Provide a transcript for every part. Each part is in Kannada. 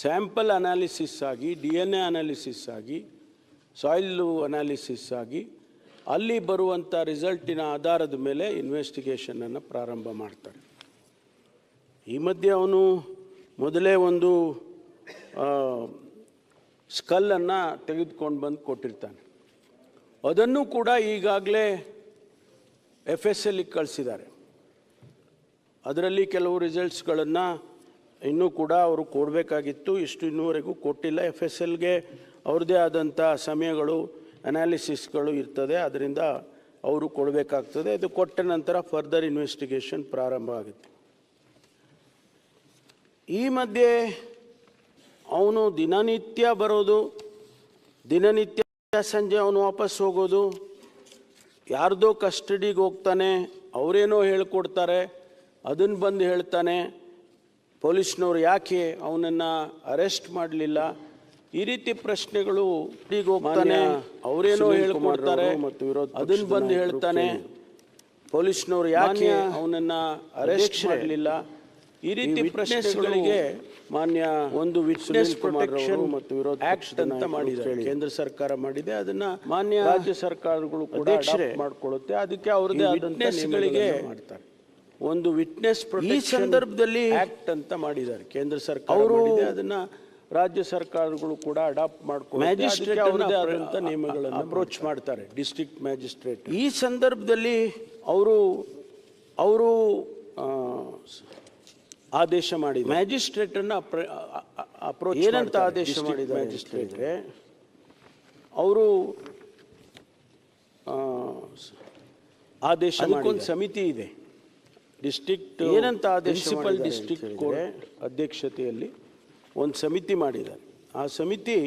ಸ್ಯಾಂಪಲ್ ಅನಾಲಿಸಿಸ್ ಆಗಿ ಡಿ ಎನ್ ಎ ಅನಾಲಿಸಿಸ್ ಆಗಿ, ಸಾಯ್ಲು ಅನಾಲಿಸಿಸ್ ಆಗಿ, ಅಲ್ಲಿ ಬರುವಂಥ ರಿಸಲ್ಟಿನ ಆಧಾರದ ಮೇಲೆ ಇನ್ವೆಸ್ಟಿಗೇಷನನ್ನು ಪ್ರಾರಂಭ ಮಾಡ್ತಾರೆ. ಈ ಮಧ್ಯೆ ಅವನು ಮೊದಲೇ ಒಂದು ಸ್ಕಲ್ಲನ್ನು ತೆಗೆದುಕೊಂಡು ಬಂದು ಕೊಟ್ಟಿರ್ತಾನೆ. ಅದನ್ನು ಕೂಡ ಈಗಾಗಲೇ ಎಫ್ ಎಸ್ ಎಲ್ಲಿಗೆ ಕಳಿಸಿದ್ದಾರೆ. ಅದರಲ್ಲಿ ಕೆಲವು ರಿಸಲ್ಟ್ಸ್ಗಳನ್ನು ಇನ್ನೂ ಕೂಡ ಅವರು ಕೊಡಬೇಕಾಗಿತ್ತು. ಇಷ್ಟು ಇನ್ನೂವರೆಗೂ ಕೊಟ್ಟಿಲ್ಲ. ಎಫ್ ಎಸ್ ಎಲ್ಗೆ ಅವ್ರದ್ದೇ ಆದಂಥ ಸಮಯಗಳು ಅನಾಲಿಸಿಸ್ಗಳು ಇರ್ತದೆ. ಅದರಿಂದ ಅವರು ಕೊಡಬೇಕಾಗ್ತದೆ. ಅದು ಕೊಟ್ಟ ನಂತರ ಫರ್ದರ್ ಇನ್ವೆಸ್ಟಿಗೇಷನ್ ಪ್ರಾರಂಭ ಆಗುತ್ತೆ. ಈ ಮಧ್ಯೆ ಅವನು ದಿನನಿತ್ಯ ಬರೋದು, ದಿನನಿತ್ಯ ಸಂಜೆ ಅವನು ವಾಪಸ್ ಹೋಗೋದು, ಯಾರ್ದೋ ಕಸ್ಟಡಿಗೆ ಹೋಗ್ತಾನೆ, ಅವರೇನೋ ಹೇಳ್ಕೊಡ್ತಾರೆ ಅದನ್ನು ಬಂದು ಹೇಳ್ತಾನೆ. ಪೊಲೀಸ್ನವ್ರು ಯಾಕೆ ಅವನನ್ನು ಅರೆಸ್ಟ್ ಮಾಡಲಿಲ್ಲ? ಈ ರೀತಿ ಪ್ರಶ್ನೆಗಳು ಈಗ ಹೋಗ್ತಾನೆ. ಅವರೇನೋ ಹೇಳ್ಕೊಡ್ತಾರೆ. ಮತ್ತು ವಿರೋಧ ಅದನ್ನ ಬಂದು ಹೇಳ್ತಾನೆ. ಪೊಲೀಸ್ನವ್ರು ಯಾಕೆ ಅವನನ್ನ ಅರೆಸ್ಟ್ ಮಾಡಲಿಲ್ಲ? ಈ ರೀತಿ ಪ್ರಶ್ನೆಗಳಿಗೆ ಮಾನ್ಯ ಒಂದು ವಿಟ್ನೆಸ್ ಪ್ರೊಟೆಕ್ಷನ್ ಮತ್ತು ವಿರೋಧ ಆಕ್ಟ್ ಅಂತ ಮಾಡಿದೆ ಕೇಂದ್ರ ಸರ್ಕಾರ ಮಾಡಿದೆ. ಅದನ್ನ ಮಾನ್ಯ ರಾಜ್ಯ ಸರ್ಕಾರಗಳು ಕೂಡ ಮಾಡ್ಕೊಳ್ಳುತ್ತೆ. ಅದಕ್ಕೆ ಅವ್ರದ್ದೇ ಆದಂತ ಮಾಡ್ತಾರೆ. ಒಂದು ವಿಟ್ನೆಸ್ ಈ ಸಂದರ್ಭದಲ್ಲಿ ಆಕ್ಟ್ ಅಂತ ಮಾಡಿದ್ದಾರೆ. ಕೇಂದ್ರ ಸರ್ಕಾರ ಮಾಡಿದೆ. ಅದನ್ನ ರಾಜ್ಯ ಸರ್ಕಾರಗಳು ಕೂಡ ಅಡಾಪ್ಟ್ ಮಾಡ್ಕೊಂಡು ಮ್ಯಾಜಿಸ್ಟ್ರೇಟ್ ಅವರದೇ ಆದಂಥ ನಿಯಮಗಳನ್ನು ಅಪ್ರೋಚ್ ಮಾಡ್ತಾರೆ. ಡಿಸ್ಟ್ರಿಕ್ಟ್ ಮ್ಯಾಜಿಸ್ಟ್ರೇಟ್ ಈ ಸಂದರ್ಭದಲ್ಲಿ ಅವರು ಅವರು ಆದೇಶ ಮಾಡಿ ಮ್ಯಾಜಿಸ್ಟ್ರೇಟನ್ನು ಅಪ್ರೋಚ್ ಏನಂತ ಆದೇಶ ಮಾಡಿದ ಮ್ಯಾಜಿಸ್ಟ್ರೇಟ್ ಅವರು ಆದೇಶ ಅದಕ್ಕೊಂದು ಸಮಿತಿ ಇದೆ. ಡಿಸ್ಟ್ರಿಕ್ಟ್ ಏನಂತ ಮುನ್ಸಿಪಲ್ ಡಿಸ್ಟ್ರಿಕ್ಟ್ ಕೋರ್ಟ್ ಅಧ್ಯಕ್ಷತೆಯಲ್ಲಿ ಒಂದು ಸಮಿತಿ ಮಾಡಿದ್ದಾರೆ. ಆ ಸಮಿತಿ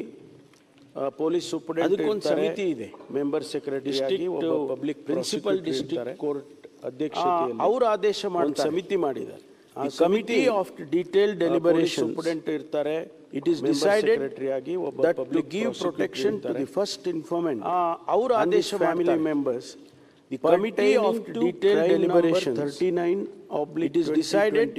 ಪೊಲೀಸ್ ಸೂಪರಿಂಟೆಂಡೆಂಟ್ ಸಮಿತಿ ಇದೆ. Member secretary public principal district court ಅಧ್ಯಕ್ಷತೆಯಲ್ಲಿ ಅವರು ಆದೇಶ ಮಾಡಿ ಸಮಿತಿ ಮಾಡಿದ್ದಾರೆ ಆ committee of detail deliberation superintendent ಇರ್ತಾರೆ. ಇಟ್ ಇಸ್ ಡಿಸೈಡೆಡ್ ಸೆಕ್ರೆಟರಿ ಆಗಿ ಒಬ್ಬ public give protection to the first informant ಅವರ ಆದೇಶ family members The committee of detailed deliberation 39 oblique it is decided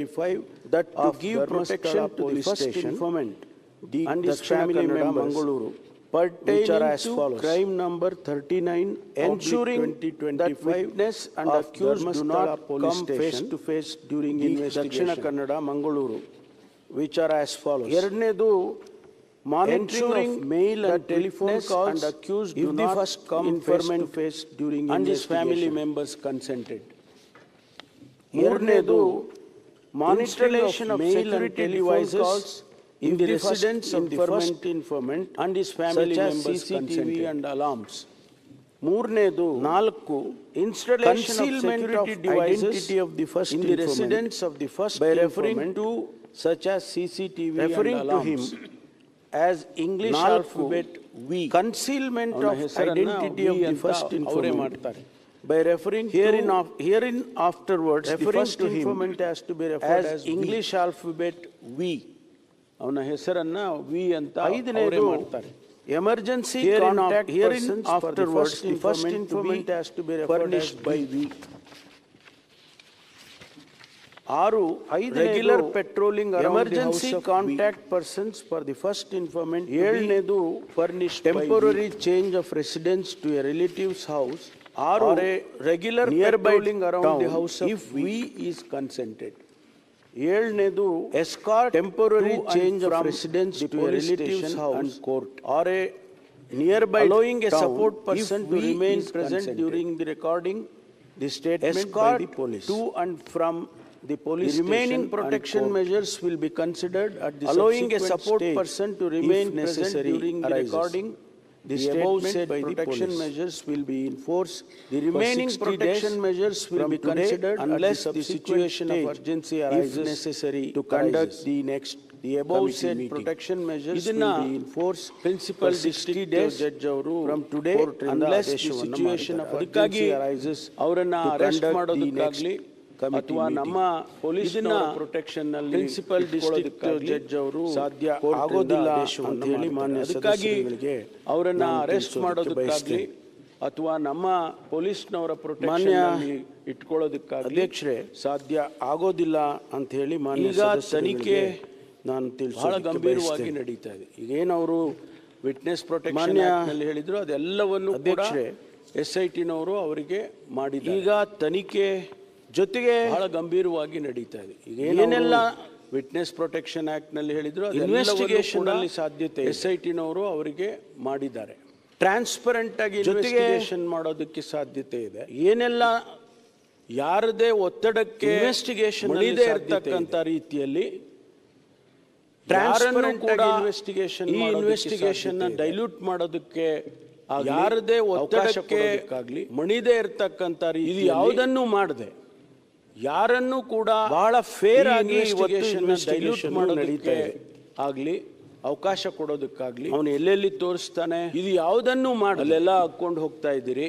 that to give protection to the first informant and his family members Mangaluru pertaining to crime number 39 ensuring that witness and accused do not come face to face during investigation Dakshina Kannada Mangaluru which are as follows ಎರಡನೇದು monitoring mail and telephone calls and accused if the first come informant face during and his family members consented ಮೂರನೇದು monitoring of security devices in the residence of the first informant and his family members CCTV and alarms ಮೂರನೇದು ನಾಲ್ಕು installation of identity of the first in the residence of the first by referring to such as CCTV referring to him as English alphabet V concealment of identity of the first ಅವರೇ ಮಾಡ್ತಾರೆ by referring herein of herein afterwards referring to him has to be referred as, English alphabet V ಅವನ ಹೆಸರನ್ನ ವಿ ಅಂತ ಐದನೇದು ಮಾಡ್ತಾರೆ emergency contact hearing afterwards the first informant has to be furnished by V ಆರು ಐದು regular patrolling emergency contact persons for the first informant ಏಳನೇದು furnish temporary change of residence to a relatives house ಆರು regular near bailing around the house if V is consented ಏಳನೇದು escort temporary change of residence to relatives house and court or a near by allowing a support person to remain present during the recording the statement by the police to and from the police remaining protection measures will be considered at the allowing a support person to remain present during the recording the above said protection measures will be enforced the remaining protection measures will be considered unless the situation of urgency arises necessary to conduct the next the above said protection measures will be enforced principal district judge ಅವರು from today unless the situation of urgency arises ಅವರನ್ನ ಅರೆಸ್ಟ್ ಮಾಡೋದಕ್ಕಾಗಲಿ ಅಥವಾ ನಮ್ಮ ಪೊಲೀಸ್ ಪ್ರೊಟೆಕ್ಷನ್ನಲ್ಲಿ ಪ್ರಿನ್ಸಿಪಲ್ ಡಿಸ್ಟ್ರಿಕ್ಟ್ ಜಡ್ಜ್ ಅವರು ಸಾಧ್ಯ ಆಗೋದಿಲ್ಲ ಅಂತ ಹೇಳಿ ಮಾನ್ಯ ಅದಕ್ಕಾಗಿ ಅವರನ್ನ ಅರೆಸ್ಟ್ ಮಾಡೋದಕ್ಕಾಗಲಿ ಅಥವಾ ನಮ್ಮ ಪೊಲೀಸ್ನವರ ಪ್ರೊಟೆಕ್ಷನ್ ಇಟ್ಕೊಳ್ಳೋದಕ್ಕಾಗಲಿ ಅಧ್ಯಕ್ಷರೇ ಸಾಧ್ಯ ಆಗೋದಿಲ್ಲ ಅಂತ ಹೇಳಿ ಮಾನ್ಯ ಈಗ ತನಿಖೆ ನಾನು ಬಹಳ ಗಂಭೀರವಾಗಿ. ನಡೀತಾ ಇದೆ. ಈಗೇನವರು ವಿಟ್ನೆಸ್ ಪ್ರೊಟೆಕ್ಷನ್ ಹೇಳಿದ್ರು ಅದೆಲ್ಲವನ್ನು ಅಧ್ಯಕ್ಷರೇ, ಎಸ್ ಐ ಟಿನವರು ಅವರಿಗೆ ಮಾಡಿದ ಈಗ ತನಿಖೆ ಜೊತೆಗೆ ಬಹಳ ಗಂಭೀರವಾಗಿ ನಡೀತಾ ಇದೆ. ಏನೆಲ್ಲ ಏನೆಲ್ಲ ವಿಟ್ನೆಸ್ ಪ್ರೊಟೆಕ್ಷನ್ ಆಕ್ಟ್ನಲ್ಲಿ ಹೇಳಿದ್ರು ಇನ್ವೆಸ್ಟಿಗೇಷನ್ ಅಲ್ಲಿ ಸಾಧ್ಯತೆ. ಎಸ್ ಐ ಟಿನವರು ಅವರಿಗೆ ಮಾಡಿದ್ದಾರೆ. ಟ್ರಾನ್ಸ್ಪರೆಂಟ್ ಆಗಿ ಇನ್ವೆಸ್ಟಿಗೇಷನ್ ಮಾಡೋದಕ್ಕೆ ಸಾಧ್ಯತೆ ಇದೆ. ಏನೆಲ್ಲ ಯಾರದೇ ಒತ್ತಡಕ್ಕೆ ಇನ್ವೆಸ್ಟಿಗೇಷನ್ ಇದೆ. ಇರತಕ್ಕಂತ ರೀತಿಯಲ್ಲಿ ಟ್ರಾನ್ಸ್ಪರೆಂಟ್ ಕೂಡ ಇನ್ವೆಸ್ಟಿಗೇಷನ್ ಈ ಇನ್ವೆಸ್ಟಿಗೇಷನ್ ಡೈಲ್ಯೂಟ್ ಮಾಡೋದಕ್ಕೆ ಯಾರದೇ ಒತ್ತಡಕ್ಕೆ ಮಣಿದೇ ಇರತಕ್ಕಂತ ಇದು ರೀತಿ ಯಾವುದನ್ನು ಮಾಡದೆ. ಯಾರನ್ನು ಕೂಡ ಬಹಳ ಫೇರ್ ಆಗಿ ಇನ್ವೆಸ್ಟಿಗೇಷನ್ ಮಾಡೋದಕ್ಕೆ ನಡೀತಾ ಇದೆ. ಆಗ್ಲಿ ಅವಕಾಶ ಕೊಡೋದಕ್ಕಾಗ್ಲಿ ಅವನು ಎಲ್ಲೆಲ್ಲಿ ತೋರಿಸ್ತಾನೆ? ಇದು ಯಾವುದನ್ನು ಮಾಡಲೆಲ್ಲ ಹಾಕೊಂಡು ಹೋಗ್ತಾ ಇದ್ದೀರಿ.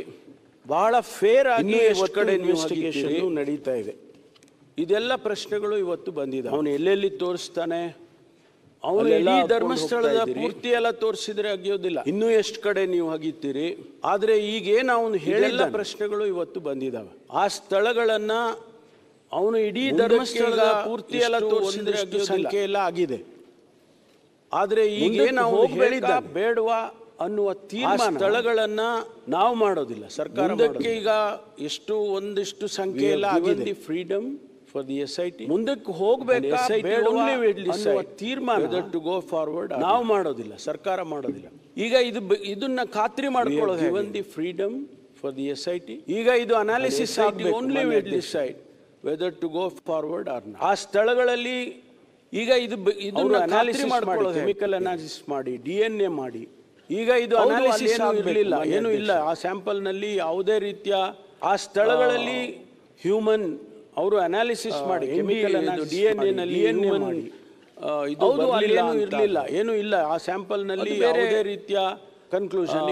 ಬಹಳ ಫೇರ್ ಆಗಿ ಕಡೆ ನೀವು ನಡೀತಾ ಇದೆ. ಇದೆಲ್ಲ ಪ್ರಶ್ನೆಗಳು ಇವತ್ತು ಬಂದಿದೆ ಅವನು ಎಲ್ಲೆಲ್ಲಿ ತೋರಿಸ್ತಾನೆ? ಅವನು ಇಡೀ ಧರ್ಮಸ್ಥಳದ ಪೂರ್ತಿ ಎಲ್ಲ ತೋರಿಸಿದ್ರೆ ಅಗಿಯೋದಿಲ್ಲ. ಇನ್ನೂ ಎಷ್ಟು ಕಡೆ ನೀವು ಹಗಿತೀರಿ ಆದ್ರೆ ಈಗೇನು ಅವನು ಹೇಳಿದ ಪ್ರಶ್ನೆಗಳು ಇವತ್ತು ಬಂದಿದ್ದಾವೆ ಆ ಸ್ಥಳಗಳನ್ನ ಅವನು ಇಡೀ ಧರ್ಮಸ್ಥಳದ ಪೂರ್ತಿ ಎಲ್ಲ ತೋರಿಸಿದಷ್ಟು. ಸಂಖ್ಯೆ ಎಲ್ಲ ಆಗಿದೆ. ಆದರೆ ಈಗ ನಾವು ಹೋಗಬೇಡಿದ ಬೇಡುವ ಅನ್ನುವ ತೀರ್ಮಾನ ಸ್ಥಳಗಳನ್ನ ನಾವು ಮಾಡೋದಿಲ್ಲ ಸರ್ಕಾರ ಮುಂದಕ್ಕೆ ಈಗ ಎಷ್ಟು ಒಂದಿಷ್ಟು ಸಂಖ್ಯೆ ಎಲ್ಲ ಆಗಿದೆ. Freedom for the S I T ಮುಂದಕ್ಕೆ ಹೋಗ್ಬೇಕು ತೀರ್ಮಾನ ಟು ಗೋ ಫಾರ್ವರ್ಡ್ ನಾವು ಮಾಡೋದಿಲ್ಲ ಸರ್ಕಾರ ಮಾಡೋದಿಲ್ಲ. ಈಗ ಇದು ಇದನ್ನ ಖಾತ್ರಿ ಮಾಡ್ಕೊಳ್ಳೋದು? The freedom for the S I T ಈಗ ಇದು analysis only decide whether to go forward or ಆ ಸ್ಥಳಗಳಲ್ಲಿ ಈಗ ಇದು ಇದನ್ನು ಅನಾಲಿಸಿಸ್ ಮಾಡಿ ಕೆಮಿಕಲ್ ಅನಾಲಿಸಿಸ್ ಮಾಡಿ ಡಿ ಎನ್ ಎ ಮಾಡಿ. ಈಗ ಇದು ಅನಾಲಿಸಿಸ್ ಇರಲಿಲ್ಲ ಏನು ಇಲ್ಲ. ಆ ಸ್ಯಾಂಪಲ್ನಲ್ಲಿ ಯಾವುದೇ ರೀತಿಯ ಆ ಸ್ಥಳಗಳಲ್ಲಿ ಹ್ಯೂಮನ್ ಅವರು ಅನಾಲಿಸಿಸ್ ಮಾಡಿ ಕೆಮಿಕಲ್ ಡಿ ಎನ್ ಎ ನಲ್ಲಿ DNA human, ಮಾಡಿ. ಇದು ಏನು ಇರಲಿಲ್ಲ ಏನು ಇಲ್ಲ. ಆ ಸ್ಯಾಂಪಲ್ನಲ್ಲಿ ಅದು ಯಾವುದೇ ರೀತಿಯ ಕನ್ಕ್ಲೂಷನ್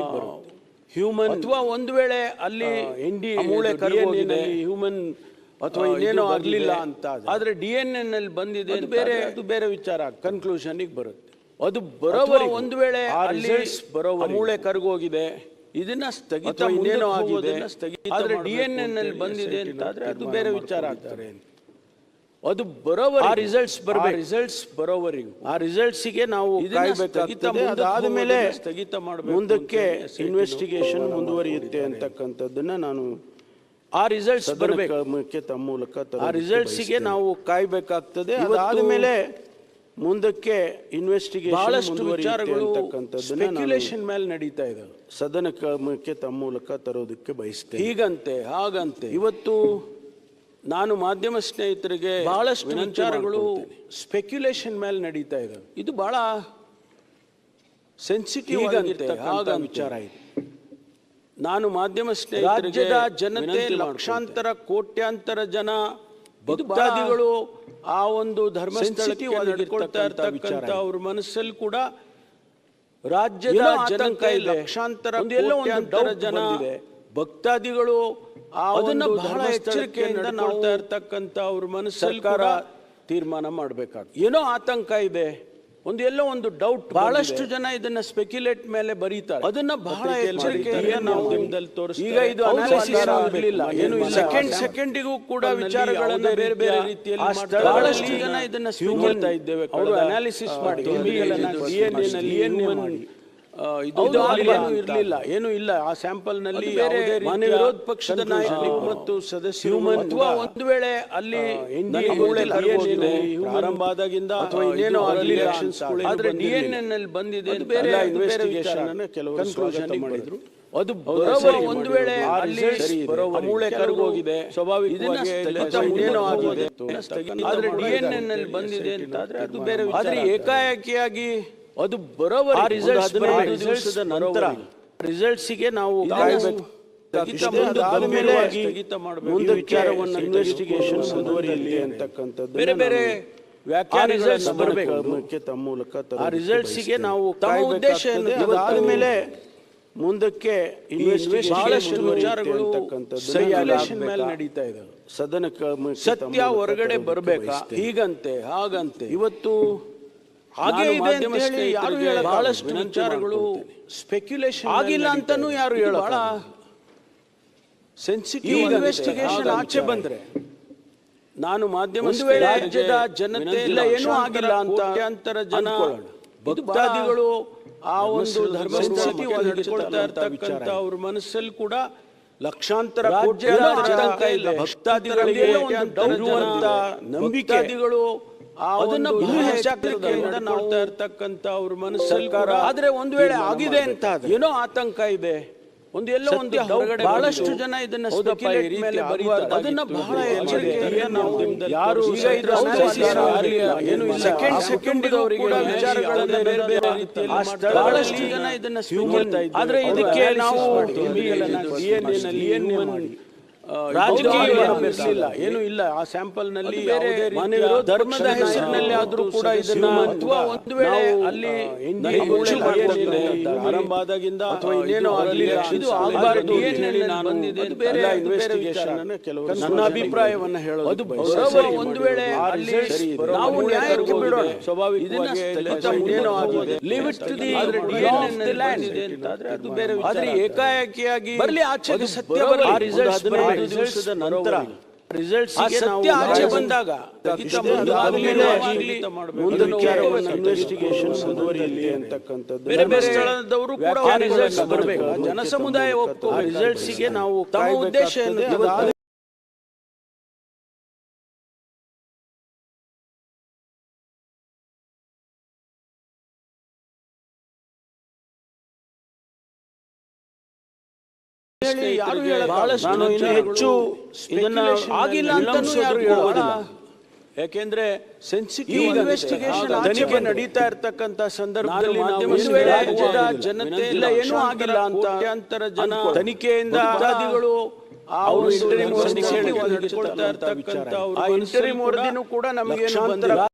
ಹ್ಯೂಮನ್ ಅಥವಾ ಒಂದು ವೇಳೆ ಅಲ್ಲಿ ಆ ಮೂಳೆ ಇದು ಹ್ಯೂಮನ್ ಅಥವಾ ಇನ್ನೇನೋ ಆಗಲಿಲ್ಲ ಅಂತ ಆದ್ರೆ. ಡಿ ಎನ್ ಎನ್ನಲ್ಲಿ ಬಂದಿದೆ ಅದು ಬೇರೆ ಅದು ಬೇರೆ ವಿಚಾರ ಕನ್ಕ್ಲೂಷನ್ಗೆ ಬರುತ್ತೆ. ಅದು ಬರೋ ಒಂದು ವೇಳೆ ಆ ಅಲ್ಲಿ ಬರೋವರೆಗೆ. ಮೂಳೆ ಕರ್ಗೋಗಿದೆ ಇದನ್ನ ಸ್ಥಗಿತ ಇನ್ನೇನೋ ಆಗಿದೆ. ಸ್ಥಗಿತ ಆದ್ರೆ ಡಿ ಎನ್ ಎನ್ ಅಲ್ಲಿ ನಲ್ಲಿ ಬಂದಿದೆ ಅಂತ ಆದ್ರೆ ಅದು ಬೇರೆ ವಿಚಾರ. ಆಗ್ತಾರೆ ಅದು ಬರೋವರೆಗೆ ಆ ರಿಸಲ್ಟ್ಸ್ ಬರಬೇಕು. ರಿಸಲ್ಟ್ಸ್ ಬರೋವರೆಗೂ. ಆ ರಿಸಲ್ಟ್ಸ್ಗೆ ನಾವು ಅದಾದ ಮೇಲೆ ಸ್ಥಗಿತ ಮಾಡ್ಬೇಕು ಮುಂದಕ್ಕೆ ಇನ್ವೆಸ್ಟಿಗೇಷನ್ ಮುಂದುವರಿಯುತ್ತೆ. ಅಂತಕ್ಕಂಥದ್ದನ್ನ ನಾನು ಆ ರಿಸಲ್ಟ್ಸ್ ಬರಬೇಕು. ತಮ್ಮ ಮೂಲಕ ಆ ರಿಸಲ್ಟ್ಸಿಗೆ ನಾವು ಕಾಯಬೇಕಾಗ್ತದೆ. ಇವತ್ತು ಅದಾದ ಮೇಲೆ ಮುಂದಕ್ಕೆ ಇನ್ವೆಸ್ಟಿಗೇಷನ್ ಬಹಳಷ್ಟು ವಿಚಾರಗಳು ಸ್ಪೆಕ್ಯುಲೇಷನ್ ಮೇಲೆ ನಡೀತಾ ಸದನ ಸದನಕ್ಕೆ ತಮ್ಮ ಮೂಲಕ ತರೋದಕ್ಕೆ ಬಯಸ್ತೇನೆ ಹೀಗಂತೆ ಹಾಗಂತೆ. ಇವತ್ತು ನಾನು ಮಾಧ್ಯಮ ಸ್ನೇಹಿತರಿಗೆ ಬಹಳಷ್ಟು ವಿಚಾರಗಳು. ಸ್ಪೆಕ್ಯುಲೇಷನ್ ಮೇಲೆ ನಡೀತಾ ಇದೆ. ಇದು ಬಹಳ ಸೆನ್ಸಿಟಿವ್ ಆಗಿರ್ತಕ್ಕಂಥ ಹಾಗಂತೆ. ವಿಚಾರ ಇದು. ನಾನು ಮಾಧ್ಯಮ ರಾಜ್ಯದ ಜನತೆ ಲಕ್ಷಾಂತರ ಕೋಟ್ಯಾಂತರ ಜನ ಭಕ್ತಾದಿಗಳು ಆ ಒಂದು ಧರ್ಮಸ್ಥಳಕ್ಕೆ ಇರ್ತಕ್ಕಂಥ ಅವ್ರ ಮನಸ್ಸಲ್ಲಿ ಕೂಡ ರಾಜ್ಯದ ಜನತೆ ಲಕ್ಷಾಂತರ ಕೋಟ್ಯಾಂತರ ಜನ. ಭಕ್ತಾದಿಗಳು ಆ ಅದನ್ನ ಒಂದು ಬಹಳ ಎಚ್ಚರಿಕೆಯಿಂದ ನೋಡ್ತಾ ಇರ್ತಕ್ಕಂಥ ಅವ್ರ ಮನಸ್ಸಲ್ಲಿ ಸರ್ಕಾರ ತೀರ್ಮಾನ ಮಾಡಬೇಕಾಗ್ತದೆ. ಏನೋ ಆತಂಕ ಇದೆ. ಒಂದು ಎಲ್ಲೋ ಒಂದು ಡೌಟ್ ಬಹಳಷ್ಟು ಜನ ಇದನ್ನ ಸ್ಪೆಕ್ಯುಲೇಟ್ ಮೇಲೆ ಬರೀತಾರೆ. ಅದನ್ನ ಬಹಳ ಎಚ್ಚರಿಕೆಯಿಂದ ನಾವು ನಿಮ್ದಲ್ಲಿ ತೋರಿಸ್ತೀವಿ ಈಗ ಇದು ಅನಾಲಿಸಿಸ್ ಆಗಲಿಲ್ಲ. ಏನು ಸೆಕೆಂಡ್ ಸೆಕೆಂಡ್ ಸೆಕೆಂಡಿಗೂ ಕೂಡ ವಿಚಾರಗಳನ್ನ ಬೇರೆ ಬೇರೆ ರೀತಿಯಲ್ಲಿ ಬಹಳಷ್ಟು ಜನ ಇದನ್ನ ಹೇಳ್ತಾ ಇದ್ದೇವೆ ಅವರು ಅನಾಲಿಸಿಸ್ ಮಾಡಿ ನಲ್ಲಿ ಇರಲಿಲ್ಲ. ಏನು ಇಲ್ಲ. ಆ ಸ್ಯಾಂಪಲ್ನಲ್ಲಿ ವಿರೋಧ ಪಕ್ಷದ ನಾಯಕರು ಮತ್ತು ಸದಸ್ಯರು ಅಥವಾ ಒಂದು ವೇಳೆ ಅಲ್ಲಿ ಪ್ರಾರಂಭ ಆದಾಗಿಂದ ಅಥವಾ ಇನ್ನೇನೋ ಬಂದಿದೆ. ಬೇರೆ- ಬೇರೆ ಅನ್ನ Conclusion ಮಾಡಿದ್ರು. ಅದು ಒಂದು ವೇಳೆ ಅಲ್ಲಿ ಮೂಳೆ ಕರಗೋಗಿದೆ. ಸ್ವಾಭಾವಿಕವಾಗಿ. ಆದ್ರೆ ಡಿ ಮಾಡಿದ್ದಾರೆ. ಎನ್ನಲ್ಲಿ ಬಂದಿದೆ ಅಂತ ಆದ್ರೆ ಅದು ಬೇರೆ. ಆದ್ರೆ ಏಕಾಏಕಿಯಾಗಿ ಅದು ಬರೋ ಆ results ಒಂದು ಹದಿನೈದು ಬರೋವರೆಗೆ, ದಿವಸದ ನಂತರ. ರಿಸಲ್ಟ್ಸ್ಗೆ ನಾವು ವಿಚಾರವನ್ನು ಇನ್ವೆಸ್ಟಿಗೇಷನ್ ಮುಂದುವರಿಯಲಿ ಅಂತಕ್ಕಂಥದ್ದು ಬೇರೆ ಬೇರೆ ವ್ಯಾಖ್ಯಾನ ರಿಸಲ್ಟ್ಸ್ ಬರಬೇಕು. ತಮ್ಮ ಮೂಲಕ ಆ ರಿಸಲ್ಟ್ಸಿಗೆ ನಾವು ತಮ್ಮ ಉದ್ದೇಶ ಮೇಲೆ ಮುಂದಕ್ಕೆ ಬಹಳಷ್ಟು ವಿಚಾರಗಳು ಮೇಲೆ ನಡೀತಾ ಇದಾವೆ. ಸದನಕ್ಕೆ ಸತ್ಯ ಹೊರಗಡೆ ಬರಬೇಕಾ? ಹೀಗಂತೆ ಹಾಗಂತೆ. ಇವತ್ತು ಹಾಗೆ ಇದೆ ಅಂತ ಹೇಳಿ ಯಾರು ಹೇಳ. ಬಹಳಷ್ಟು ವಿಚಾರಗಳು. ಸ್ಪೆಕ್ಯುಲೇಷನ್ ಆಗಿಲ್ಲ ಅಂತಾನೂ ಯಾರು ಹೇಳ ಬಹಳ ಸೆನ್ಸಿಟಿವ್ ಇನ್ವೆಸ್ಟಿಗೇಷನ್ ಆಚೆ ಬಂದ್ರೆ ನಾನು ಮಾಧ್ಯಮ ಒಂದು ವೇಳೆ ರಾಜ್ಯದ ಜನತೆ ಇಲ್ಲ ಏನೂ ಆಗಿಲ್ಲ ಅಂತ ಅಂತರ ಜನ. ಭಕ್ತಾದಿಗಳು ಆ ಒಂದು ಧರ್ಮ ಇರ್ತಕ್ಕಂತ ನಡೆದುಕೊಳ್ತಾ ಆಗಿರ್ತಕ್ಕಂಥ ಇರ್ತಕ್ಕಂಥ ಅವ್ರ ಮನಸ್ಸಲ್ಲಿ ಕೂಡ ಲಕ್ಷಾಂತರ. ಭಕ್ತಾದಿಗಳಿಗೆ ಭಕ್ತಾದಿಗಳಿಗೆ ಅದನ್ನ ಇರ್ತಕ್ಕಂಥ ಅವ್ರ ಮನಸ್ಸಲ್ಲಿ ಆದ್ರೆ ಒಂದು ವೇಳೆ ಆಗಿದೆ ಅಂತ ಏನೋ ಆತಂಕ ಇದೆ. ಒಂದು ಎಲ್ಲೋ ಒಂದು ಹೊರಗಡೆ ಬಹಳಷ್ಟು ಜನ ಇದನ್ನ. ಅದನ್ನ ಬಹಳ ಯಾರು ಏನು ಸೆಕೆಂಡ್ ಆ second ಕುಟುಂಬದವರಿಗೆ ಕೂಡ ವಿಚಾರಗಳನ್ನ ಬೇರೆ ಬೇರೆ ರೀತಿಯಲ್ಲಿ ಬಹಳಷ್ಟು ಜನ ಇದನ್ನ ಆದ್ರೆ. ಇದಕ್ಕೆ ನಾವು analysis ಬೆರೆಸಲಿಲ್ಲ ಏನು ಇಲ್ಲ ಆ ಸ್ಯಾಂಪಲ್ನಲ್ಲಿ ಧರ್ಮದ ಹೆಸರಿನಲ್ಲಿ ಆದ್ರೂ ಕೂಡ ಇದನ್ನ ಅಥವಾ ಒಂದು ವೇಳೆ ಅಲ್ಲಿ. ಆರಂಭ ಆದಾಗಿಂದ ಅಥವಾ ಇನ್ನೇನೋ ಆಗಲಿಲ್ಲ. ಆಗಲಿಲ್ಲ. ಇದು ಆಗಬಾರದು ಹೇಳಿ ನಾನು ಬೇರೆ. ಅನ್ನ ನನ್ನ ಅಭಿಪ್ರಾಯವನ್ನ ಹೇಳೋದು ಅದು. ಒಂದು ವೇಳೆ ಅಲ್ಲಿ. ನಾವು ನ್ಯಾಯಕ್ಕೆ. ಬಿಡೋಣ ಇದನ್ನ ಆಗಿದೆ. leave it to the ಆದ್ರೆ ಅದು ಬೇರೆ. ಏಕಾಏಕಿಯಾಗಿ ಬರಲಿ ಆಚೆ ಸತ್ಯ. ಬರಲಿ. ಬರೋಬ್ಬರಿ. ದಿವಸದ ನಂತರ ಸತ್ಯ ಬಂದಾಗ ಬೇರೆ ಬೇರೆ ಸ್ಥಳದವರು ಕೂಡ ವ್ಯಾಖ್ಯಾನಗಳನ್ನ results ಬರಬೇಕು ಬರಬೇಕು. ಜನ ಸಮುದಾಯ ಒಪ್ಕೋಬೇಕು ರಿಸಲ್ಟ್ಸ್ಗೆ ನಾವು ತಮ್ಮ. ಉದ್ದೇಶ ನಾನು ಇನ್ನು ಹೆಚ್ಚು ಇದನ್ನ ಆಗಿಲ್ಲ ಅಂತಾನೂ ಯಾರು ಹೇಳೋದಿಲ್ಲ. ಯಾಕೆಂದ್ರೆ ತನಿಖೆ ನಡೀತಾ ಇರ್ತಕ್ಕಂಥ ಸಂದರ್ಭದಲ್ಲಿ ಜನತೆ ಇಲ್ಲ ಏನೂ ಆಗಿಲ್ಲ ಅಂತ ಅಂತರ ಜನ. ತನಿಖೆಯಿಂದ ಅಪರಾಧಿಗಳು ಆ ಅವರು ವರದಿಗೆ ಒದಗಿಕೊಳ್ತಾ ಇರ್ತಕ್ಕಂಥ ಕೂಡ ವರದಿನೂ ಕೂಡ ನಮಗೇನು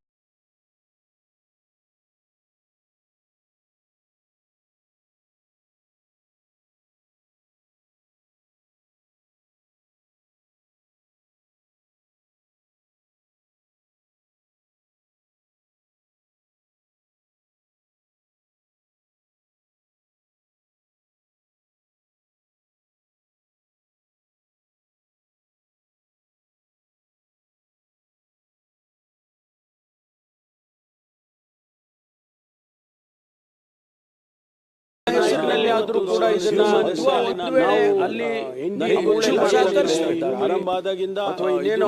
ಆದ್ರೂ ಕೂಡ ಇದನ್ನ ಅಲ್ಲಿ. ಆರಂಭ ಆದಾಗಿಂದ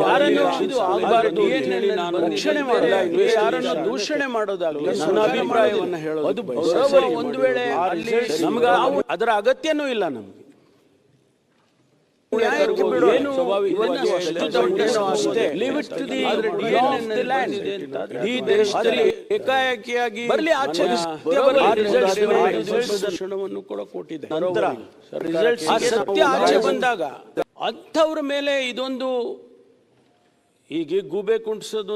ಯಾರನ್ನು ಇದು ಆಗಬಾರದು ಹೇಳಿ ನಾನು ರಕ್ಷಣೆ ಮಾಡಲಾಗಿದೆ ಯಾರನ್ನು ದೂಷಣೆ ಮಾಡೋದಾಗಲಿ ನನ್ನ ಅಭಿಪ್ರಾಯವನ್ನ ಹೇಳೋದು ಅದು ಒಂದು ವೇಳೆ ಅಲ್ಲಿ ನಮ್ಗೆ ಅದರ ಅಗತ್ಯನೂ ಇಲ್ಲ ನಮ್ಗೆ ಬರಲಿ. ದಿವಸದ ಶಿಕ್ಷಣವನ್ನು ಕೂಡ ಕೊಟ್ಟಿದೆ. ಸತ್ಯ ಆಚೆ ಬಂದಾಗ ಅಂಥವ್ರ ಮೇಲೆ ಇದೊಂದು ಹೀಗೆ ಗೂಬೆ ಕುಂಟಿಸೋದು